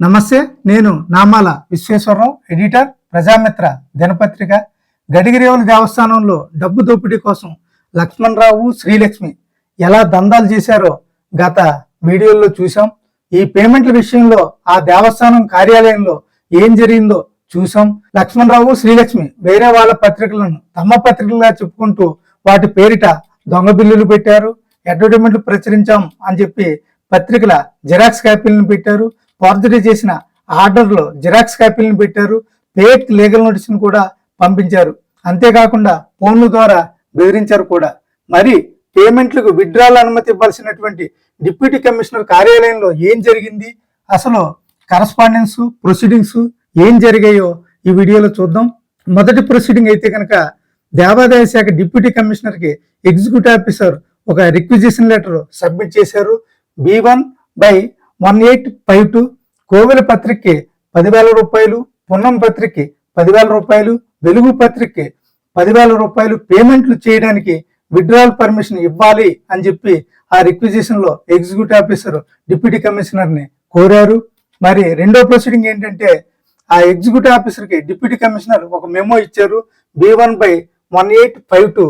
నమస్తే నేను నామాల విశ్వేశ్వరరావు ఎడిటర్ ప్రజామిత్ర దినపత్రిక గడిగిరేవుల దేవస్థానంలో డబ్బు దోపిడీ కోసం లక్ష్మణరావు శ్రీలక్ష్మి ఎలా దందాలు చేశారో గత వీడియోల్లో చూసాం ఈ పేమెంట్ల విషయంలో ఆ దేవస్థానం కార్యాలయంలో ఏం జరిగిందో చూసాం లక్ష్మణరావు శ్రీలక్ష్మి వేరే వాళ్ళ పత్రికలను తమ పత్రికలుగా చెప్పుకుంటూ వాటి పేరిట దొంగ బిల్లులు పెట్టారు. అడ్వర్టైజ్మెంట్లు ప్రచురించాం అని చెప్పి పత్రికల జిరాక్స్ కాపీలను పెట్టారు. ఫార్జరీ చేసిన ఆర్డర్లో జిరాక్స్ కాపీలను పెట్టారు ఫేక్ లీగల్ నోటీసును కూడా పంపించారు. అంతేకాకుండా ఫోన్ల ద్వారా బెదిరించారు కూడా. మరి పేమెంట్లకు విడ్రాల అనుమతి ఇవ్వాల్సినటువంటి డిప్యూటీ కమిషనర్ కార్యాలయంలో ఏం జరిగింది? అసలు కరస్పాండెన్స్ ప్రొసీడింగ్స్ ఏం జరిగాయో ఈ వీడియోలో చూద్దాం. మొదటి ప్రొసీడింగ్ అయితే కనుక దేవాదాయ శాఖ డిప్యూటీ కమిషనర్కి ఎగ్జిక్యూటివ్ ఆఫీసర్ ఒక రిక్విజిషన్ లెటర్ సబ్మిట్ చేశారు. B one by one eight five two Kovela పత్రికకి పదివేల రూపాయలు పున్నం పత్రికకి పదివేల రూపాయలు వెలుగు పత్రికకి పదివేల రూపాయలు పేమెంట్లు చేయడానికి విత్డ్రాల్ పర్మిషన్ ఇవ్వాలి అని చెప్పి ఆ రిక్విజిషన్లో ఎగ్జిక్యూటివ్ ఆఫీసర్ డిప్యూటీ కమిషనర్ని కోరారు. మరి రెండో ప్రొసీడింగ్ ఏంటంటే ఆ ఎగ్జిక్యూటివ్ ఆఫీసర్కి డిప్యూటీ కమిషనర్ ఒక మెమో ఇచ్చారు. B one by one eight five two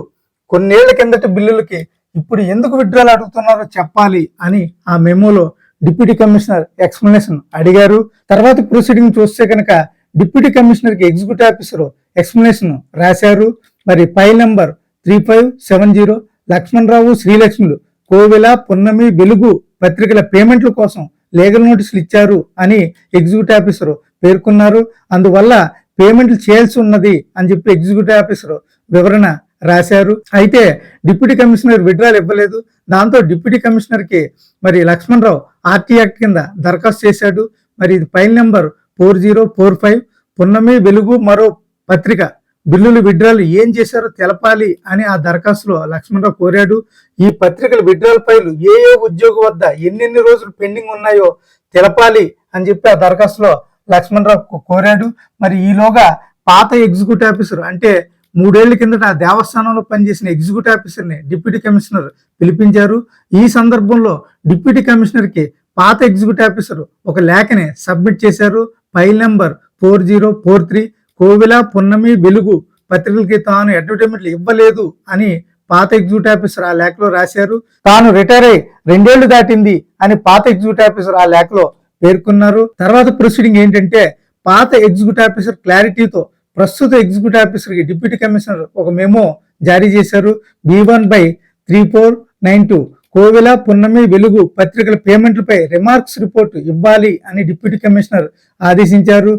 కొన్నేళ్ళ కిందటి బిల్లులకి ఇప్పుడు ఎందుకు విత్డ్రాల్ అడుగుతున్నారో చెప్పాలి అని ఆ మెమోలో డిప్యూటీ కమిషనర్ ఎక్స్ప్లెనేషన్ అడిగారు. తర్వాత ప్రొసీడింగ్ చూస్తే కనుక డిప్యూటీ కమిషనర్కి ఎగ్జిక్యూటివ్ ఆఫీసర్ ఎక్స్ప్లెనేషన్ రాశారు. మరి file number three five seven zero Lakshmanarao శ్రీలక్ష్ములు Kovela Punnami Velugu పత్రికల పేమెంట్ల కోసం లీగల్ నోటీసులు ఇచ్చారు అని ఎగ్జిక్యూటివ్ ఆఫీసర్ పేర్కొన్నారు. అందువల్ల పేమెంట్లు చేయాల్సి ఉన్నది అని చెప్పి ఎగ్జిక్యూటివ్ ఆఫీసర్ వివరణ రాశారు. అయితే డిప్యూటీ కమిషనర్ విడ్రాల్ ఇవ్వలేదు. దాంతో డిప్యూటీ కమిషనర్కి మరి లక్ష్మణరావు ఆర్టీ యాక్ట్ కింద దరఖాస్తు చేశాడు. మరి ఇది file number four zero four five. Punnami Velugu మరో పత్రిక. బిల్లులు విడ్రాలు ఏం చేశారో తెలపాలి అని ఆ దరఖాస్తులో లక్ష్మణరావు కోరాడు. ఈ పత్రికల విడ్రాల్ ఫైలు ఏ ఏ ఉద్యోగం వద్ద ఎన్నెన్ని రోజులు పెండింగ్ ఉన్నాయో తెలపాలి అని చెప్పి ఆ దరఖాస్తులో లక్ష్మణరావు కోరాడు. మరి ఈలోగా పాత ఎగ్జిక్యూటివ్ ఆఫీసర్ అంటే మూడేళ్ళ కిందట ఆ దేవస్థానంలో పనిచేసిన ఎగ్జిక్యూటివ్ ఆఫీసర్ని డిప్యూటీ కమిషనర్ పిలిపించారు. ఈ సందర్భంలో డిప్యూటీ కమిషనర్కి పాత ఎగ్జిక్యూటివ్ ఆఫీసర్ ఒక లేఖని సబ్మిట్ చేశారు. File number four zero four three Kovela Punnami Velugu పత్రికలకి తాను అడ్వర్టైజ్మెంట్లు ఇవ్వలేదు అని పాత ఎగ్జిక్యూటివ్ ఆఫీసర్ ఆ లేఖలో రాశారు. తాను రిటైర్ అయి రెండేళ్ళు దాటింది అని పాత ఎగ్జిక్యూటివ్ ఆఫీసర్ ఆ లేఖలో పేర్కొన్నారు. తర్వాత ప్రొసీడింగ్ ఏంటంటే పాత ఎగ్జిక్యూటివ్ ఆఫీసర్ క్లారిటీతో ప్రస్తుత ఎగ్జిక్యూటివ్ ఆఫీసర్కి డిప్యూటీ కమిషనర్ ఒక మెమో జారీ చేశారు. B one by three four nine two Kovela Punnami Velugu పత్రికల పేమెంట్లపై రిమార్క్స్ రిపోర్ట్ ఇవ్వాలి అని డిప్యూటీ కమిషనర్ ఆదేశించారు.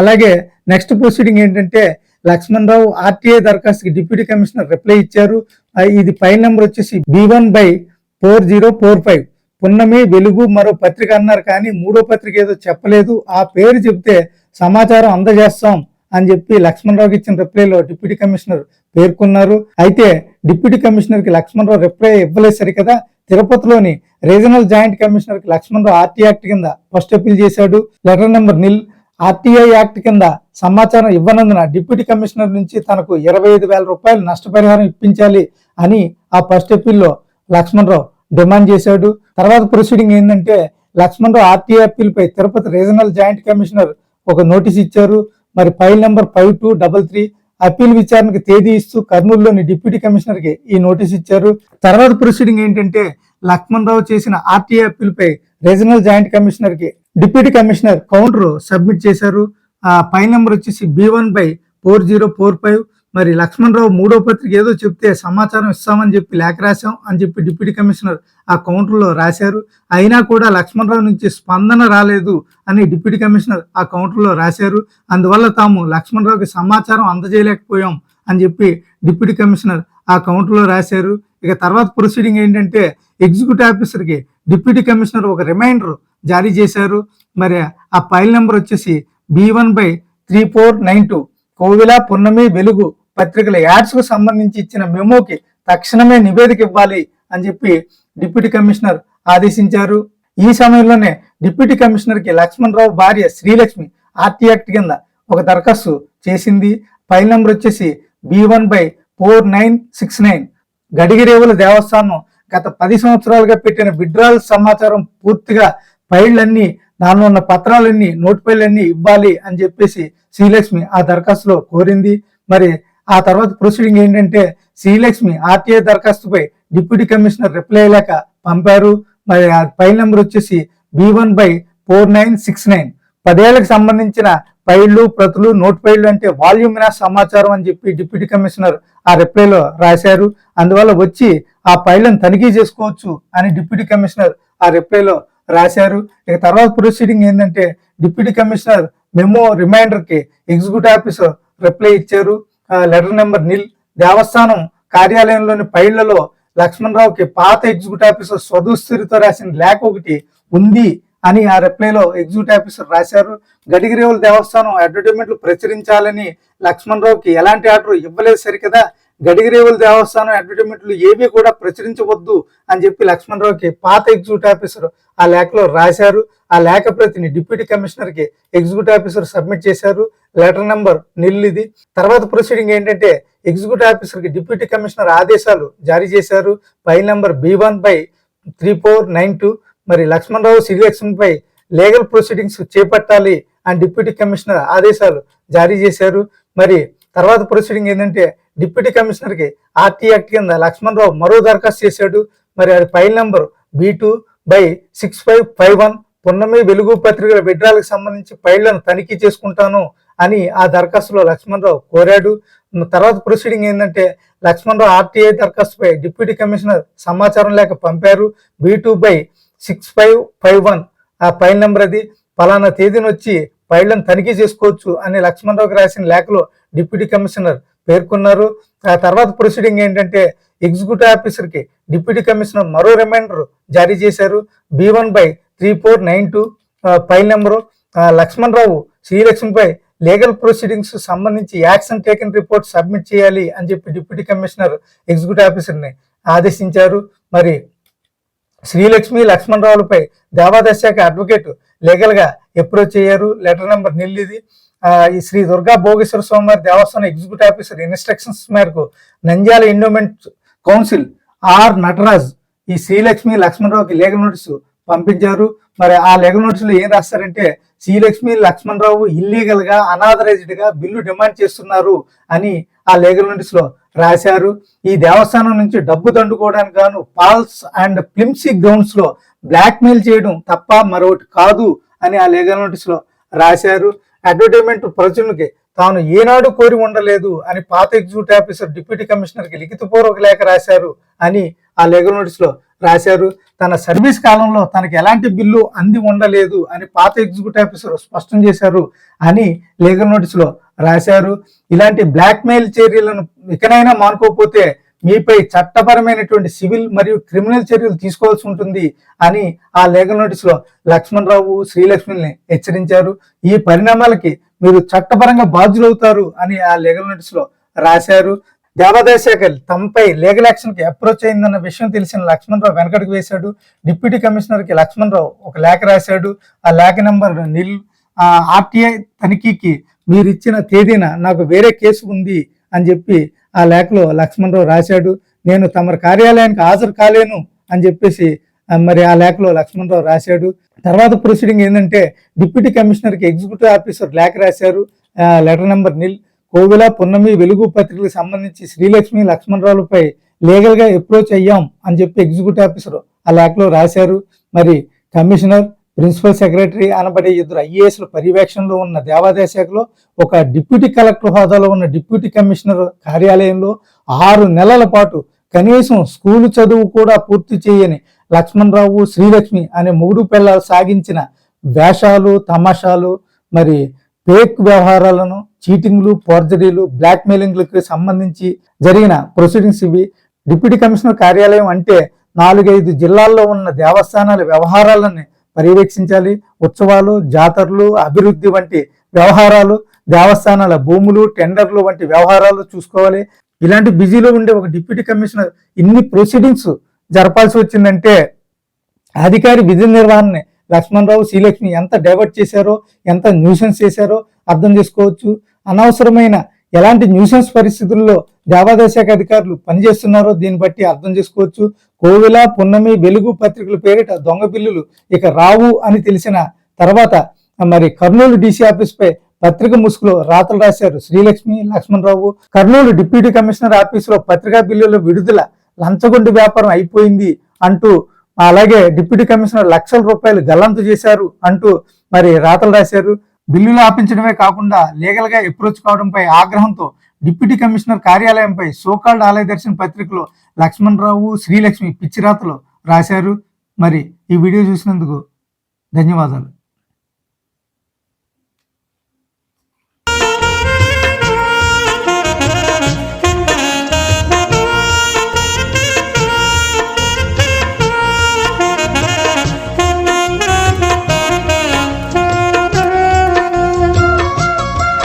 అలాగే నెక్స్ట్ ప్రొసీడింగ్ ఏంటంటే లక్ష్మణ్ రావు ఆర్టీఐ దరఖాస్తుకి డిప్యూటీ కమిషనర్ రిప్లై ఇచ్చారు. ఇది ఫైల్ నెంబర్ వచ్చేసి B one by four zero four five. Punnami Velugu మరో పత్రిక అన్నారు కానీ మూడో పత్రిక ఏదో చెప్పలేదు. ఆ పేరు చెప్తే సమాచారం అందజేస్తాం. అని చెప్పి లక్ష్మణరావుకి ఇచ్చిన రిప్లైలో డిప్యూటీ కమిషనర్ పేర్కొన్నారు. అయితే డిప్యూటీ కమిషనర్కి లక్ష్మణరావు రిప్లై ఇవ్వలేదు సరికదా. తిరుపతిలోని రీజనల్ జాయింట్ కమిషనర్కి లక్ష్మణరావు ఆర్టీ యాక్ట్ కింద ఫస్ట్ అప్పీల్ చేశాడు. Letter number nil RTI act కింద సమాచారం ఇవ్వనందున డిప్యూటీ కమిషనర్ నుంచి తనకు ఇరవై ఐదు వేల రూపాయలు నష్టపరిహారం ఇప్పించాలి అని ఆ ఫస్ట్ అప్పీల్లో లక్ష్మణరావు డిమాండ్ చేశాడు. తర్వాత ప్రొసీడింగ్ ఏంటంటే లక్ష్మణరావు ఆర్టీఐ అప్పీల్ పై తిరుపతి రీజనల్ జాయింట్ కమిషనర్ ఒక నోటీస్ ఇచ్చారు. మరి file number five two double three appeal విచారణకు తేదీ ఇస్తూ కర్నూలులోని డిప్యూటీ కమిషనర్కి ఈ నోటీస్ ఇచ్చారు. తర్వాత ప్రొసీడింగ్ ఏంటంటే లక్ష్మణ్ రావు చేసిన ఆర్టీఐ అప్పీల్పై రీజనల్ జాయింట్ కమిషనర్కి డిప్యూటీ కమిషనర్ కౌంటర్ సబ్మిట్ చేశారు. ఆ ఫైల్ నెంబర్ వచ్చేసి B one by four zero four five మరి లక్ష్మణరావు మూడో పత్రిక ఏదో చెప్తే సమాచారం ఇస్తామని చెప్పి లేఖ రాశాం అని చెప్పి డిప్యూటీ కమిషనర్ ఆ కౌంటర్లో రాశారు. అయినా కూడా లక్ష్మణరావు నుంచి స్పందన రాలేదు అని డిప్యూటీ కమిషనర్ ఆ కౌంటర్లో రాశారు. అందువల్ల తాము లక్ష్మణరావుకి సమాచారం అందజేయలేకపోయాం అని చెప్పి డిప్యూటీ కమిషనర్ ఆ కౌంటర్లో రాశారు. ఇక తర్వాత ప్రొసీడింగ్ ఏంటంటే ఎగ్జిక్యూటివ్ ఆఫీసర్కి డిప్యూటీ కమిషనర్ ఒక రిమైండర్ జారీ చేశారు. మరి ఆ ఫైల్ నెంబర్ వచ్చేసి B one by three four nine two. Kovela Punnami Velugu. పత్రికల యాడ్స్కు సంబంధించి ఇచ్చిన మెమోకి తక్షణమే నివేదిక ఇవ్వాలి అని చెప్పి డిప్యూటీ కమిషనర్ ఆదేశించారు. ఈ సమయంలోనే డిప్యూటీ కమిషనర్కి లక్ష్మణ్ రావు భార్య శ్రీలక్ష్మి ఆర్టీ యాక్ట్ కింద ఒక దరఖాస్తు చేసింది. ఫైల్ నెంబర్ వచ్చేసి B one by four nine six nine. Gadigirevula దేవస్థానం గత పది సంవత్సరాలుగా పెట్టిన విడ్రాల్ సమాచారం పూర్తిగా ఫైళ్ళన్నీ దానిలో ఉన్న పత్రాలన్నీ నోటిఫైలన్నీ ఇవ్వాలి అని చెప్పేసి శ్రీలక్ష్మి ఆ దరఖాస్తులో కోరింది. మరి ఆ తర్వాత ప్రొసీడింగ్ ఏంటంటే శ్రీలక్ష్మి ఆర్టీఐ దరఖాస్తుపై డిప్యూటీ కమిషనర్ రిప్లై లేక పంపారు. మరి ఆ ఫైల్ నెంబర్ వచ్చేసి B one by four nine six nine పదేళ్ళకు సంబంధించిన ఫైళ్ళు ప్రతులు నోట్ ఫైళ్ళు అంటే వాల్యూమినా సమాచారం అని చెప్పి డిప్యూటీ కమిషనర్ ఆ రిప్లైలో రాశారు. అందువల్ల వచ్చి ఆ ఫైళ్ళను తనిఖీ చేసుకోవచ్చు అని డిప్యూటీ కమిషనర్ ఆ రిప్లైలో రాశారు. ఇక తర్వాత ప్రొసీడింగ్ ఏంటంటే డిప్యూటీ కమిషనర్ మెమో రిమైండర్కి ఎగ్జిక్యూటివ్ ఆఫీసర్ రిప్లై ఇచ్చారు. లెటర్ నెంబర్ నిల్ దేవస్థానం కార్యాలయంలోని ఫైళ్ళలో లక్ష్మణరావుకి పాత ఎగ్జిక్యూటివ్ ఆఫీసర్ స్వదుస్థిరితో రాసిన లేఖ ఒకటి ఉంది అని ఆ రిప్లైలో ఎగ్జిక్యూటివ్ ఆఫీసర్ రాశారు. గడిగిరేవుల దేవస్థానం అడ్వర్టైజ్మెంట్లు ప్రచురించాలని లక్ష్మణరావుకి ఎలాంటి ఆర్డర్ ఇవ్వలేదు సరికదా? గడిగిరేవుల దేవస్థానం అడ్వర్టైజ్మెంట్లు ఏవి కూడా ప్రచురించవద్దు అని చెప్పి లక్ష్మణరావుకి పాత ఎగ్జిక్యూటివ్ ఆఫీసర్ ఆ లేఖలో రాశారు. ఆ లేఖ ప్రతిని డిప్యూటీ కమిషనర్కి ఎగ్జిక్యూటివ్ ఆఫీసర్ సబ్మిట్ చేశారు. లెటర్ నెంబర్ నిల్ ఇది. తర్వాత ప్రొసీడింగ్ ఏంటంటే ఎగ్జిక్యూటివ్ ఆఫీసర్కి డిప్యూటీ కమిషనర్ ఆదేశాలు జారీ చేశారు. File number B one by three four nine two. మరి లక్ష్మణరావు శ్రీలక్ష్మి లీగల్ ప్రొసీడింగ్స్ చేపట్టాలి అని డిప్యూటీ కమిషనర్ ఆదేశాలు జారీ చేశారు. మరి తర్వాత ప్రొసీడింగ్ ఏంటంటే డిప్యూటీ కమిషనర్కి ఆర్టీ యాక్ట్ కింద లక్ష్మణరావు మరో దరఖాస్తు చేశాడు. మరి అది file number B two by six five five one. Punnami Velugu పత్రికల విడ్రాలకు సంబంధించి ఫైళ్ళను తనిఖీ చేసుకుంటాను అని ఆ దరఖాస్తులో లక్ష్మణరావు కోరాడు. తర్వాత ప్రొసీడింగ్ ఏంటంటే లక్ష్మణరావు ఆర్టీఐ దరఖాస్తుపై డిప్యూటీ కమిషనర్ సమాచారం లేక పంపారు. B two by six five five one ఆ ఫైల్ నెంబర్ అది. పలానా తేదీన వచ్చి ఫైళ్ళను తనిఖీ చేసుకోవచ్చు అని లక్ష్మణరావుకి రాసిన లేఖలో డిప్యూటీ కమిషనర్ పేర్కొన్నారు. ఆ తర్వాత ప్రొసీడింగ్ ఏంటంటే ఎగ్జిక్యూటివ్ ఆఫీసర్కి డిప్యూటీ కమిషనర్ మరో రిమైండర్ జారీ చేశారు. B one by three four nine two file number Lakshmanarao శ్రీలక్ష్మిపై legal proceedings సంబంధించి యాక్షన్ టేకన్ రిపోర్ట్ సబ్మిట్ చేయాలి అని చెప్పి డిప్యూటీ కమిషనర్ ఎగ్జిక్యూటివ్ ఆఫీసర్ని ఆదేశించారు. మరి శ్రీలక్ష్మి లక్ష్మణరావులపై దేవాదాయ శాఖ అడ్వకేట్ లీగల్గా అప్రోచ్ అయ్యారు. లెటర్ నెంబర్ నిల్లిది ఈ శ్రీ దుర్గా భోగేశ్వర స్వామివారి దేవస్థానం ఎగ్జిక్యూటివ్ ఆఫీసర్ ఇన్స్ట్రక్షన్స్ మేరకు Nandyal endowment counsel R Nataraj ఈ శ్రీలక్ష్మి లక్ష్మణరావుకి లీగల్ నోటీసు పంపించారు. మరి ఆ లీగల్ నోటీసులో ఏం రాస్తారంటే శ్రీలక్ష్మి లక్ష్మణరావు ఇల్లీగల్గా అనాథరైజ్డ్గా బిల్లు డిమాండ్ చేస్తున్నారు అని ఆ లీగల్ నోటీసులో రాశారు. ఈ దేవస్థానం నుంచి డబ్బు దండుకోవడానికి గాను పాల్స్ అండ్ ప్లిమ్సీ గ్రౌండ్స్లో బ్లాక్ మెయిల్ చేయడం తప్ప మరొకటి కాదు అని ఆ లీగల్ నోటీస్లో రాశారు. అడ్వర్టైజ్మెంట్ ప్రజలకి తాను ఏనాడు కోరి ఉండలేదు అని పాత ఎగ్జిక్యూటివ్ ఆఫీసర్ డిప్యూటీ కమిషనర్కి లిఖితపూర్వక లేఖ రాశారు అని ఆ లీగల్ నోటీస్లో రాశారు. తన సర్వీస్ కాలంలో తనకి ఎలాంటి బిల్లు అంది ఉండలేదు అని పాత ఎగ్జిక్యూటివ్ ఆఫీసర్ స్పష్టం చేశారు అని లీగల్ నోటీసులో రాశారు. ఇలాంటి బ్లాక్మెయిల్ చర్యలను ఇకనైనా మానుకోకపోతే మీపై చట్టపరమైనటువంటి సివిల్ మరియు క్రిమినల్ చర్యలు తీసుకోవాల్సి ఉంటుంది అని ఆ లీగల్ నోటీసులో లక్ష్మణరావు శ్రీలక్ష్మిని హెచ్చరించారు. ఈ పరిణామాలకి మీరు చట్టపరంగా బాధ్యులవుతారు అని ఆ లీగల్ నోటీసులో రాశారు. దేవాదాయ తమపై లీగల్ యాక్షన్కి అప్రోచ్ అయిందన్న విషయం తెలిసిన లక్ష్మణరావు వెనకడికి వేశాడు. డిప్యూటీ కమిషనర్కి లక్ష్మణరావు ఒక లేఖ రాశాడు. ఆ లేఖ నెంబర్ నిల్ ఆర్టీఐ తనిఖీకి మీరు ఇచ్చిన తేదీన నాకు వేరే కేసు ఉంది అని చెప్పి ఆ లేఖలో లక్ష్మణరావు రాశాడు. నేను తమ కార్యాలయానికి హాజరు కాలేను అని చెప్పేసి మరి ఆ లేఖలో లక్ష్మణరావు రాశాడు. తర్వాత ప్రొసీడింగ్ ఏంటంటే డిప్యూటీ కమిషనర్కి ఎగ్జిక్యూటివ్ ఆఫీసర్ లేఖ రాశారు. లెటర్ నెంబర్ నిల్ కోవిల పున్నమి వెలుగు పత్రికలకు సంబంధించి శ్రీలక్ష్మి లక్ష్మణరావులపై లీగల్గా అప్రోచ్ అయ్యాం అని చెప్పి ఎగ్జిక్యూటివ్ ఆఫీసర్ ఆ లేఖలో రాశారు. మరి కమిషనర్ ప్రిన్సిపల్ సెక్రటరీ అనబడే ఇద్దరు ఐఏఎస్ల పర్యవేక్షణలో ఉన్న దేవాదాయ శాఖలో ఒక డిప్యూటీ కలెక్టర్ హోదాలో ఉన్న డిప్యూటీ కమిషనర్ కార్యాలయంలో ఆరు నెలల పాటు కనీసం స్కూల్ చదువు కూడా పూర్తి చేయని లక్ష్మణరావు శ్రీలక్ష్మి అనే మూడు పిల్లలు సాగించిన వేషాలు తమాషాలు మరి ఫేక్ వ్యవహారాలను చీటింగ్లు ఫోర్జరీలు బ్లాక్ మెయిలింగ్లకు సంబంధించి జరిగిన ప్రొసీడింగ్స్ ఇవి. డిప్యూటీ కమిషనర్ కార్యాలయం అంటే నాలుగైదు జిల్లాల్లో ఉన్న దేవస్థానాల వ్యవహారాలను పర్యవేక్షించాలి. ఉత్సవాలు జాతరలు అభివృద్ధి వంటి వ్యవహారాలు దేవస్థానాల భూములు టెండర్లు వంటి వ్యవహారాలు చూసుకోవాలి. ఇలాంటి బిజీలో ఉండే ఒక డిప్యూటీ కమిషనర్ ఇన్ని ప్రొసీడింగ్స్ జరపాల్సి వచ్చిందంటే అధికారి విధి నిర్వహణని లక్ష్మణరావు శ్రీలక్ష్మి ఎంత డైవర్ట్ చేశారో ఎంత న్యూసెన్స్ చేశారో అర్థం చేసుకోవచ్చు. అనవసరమైన ఎలాంటి న్యూసెన్స్ పరిస్థితుల్లో దేవాదాయ శాఖ అధికారులు పనిచేస్తున్నారో దీన్ని బట్టి అర్థం చేసుకోవచ్చు. కోవిల పున్నమి వెలుగు పత్రికల పేరిట దొంగ బిల్లులు ఇక రావు అని తెలిసిన తర్వాత మరి కర్నూలు డీసీ ఆఫీస్పై పత్రిక ముసుగులో రాతలు రాశారు శ్రీలక్ష్మి లక్ష్మణరావు. కర్నూలు డిప్యూటీ కమిషనర్ ఆఫీసులో పత్రికా బిల్లుల విడుదల లంచగొండి వ్యాపారం అయిపోయింది అంటూ అలాగే డిప్యూటీ కమిషనర్ లక్షల రూపాయలు గల్లంతు చేశారు అంటూ మరి రాతలు రాశారు. బిల్లులు ఆపించడమే కాకుండా లీగల్గా అప్రోచ్ కావడంపై ఆగ్రహంతో డిప్యూటీ కమిషనర్ కార్యాలయంపై సోకాల్డ్ ఆలయ దర్శన పత్రికలో లక్ష్మణరావు శ్రీలక్ష్మి పిచ్చిరాతలు రాశారు. మరి ఈ వీడియో చూసినందుకు ధన్యవాదాలు.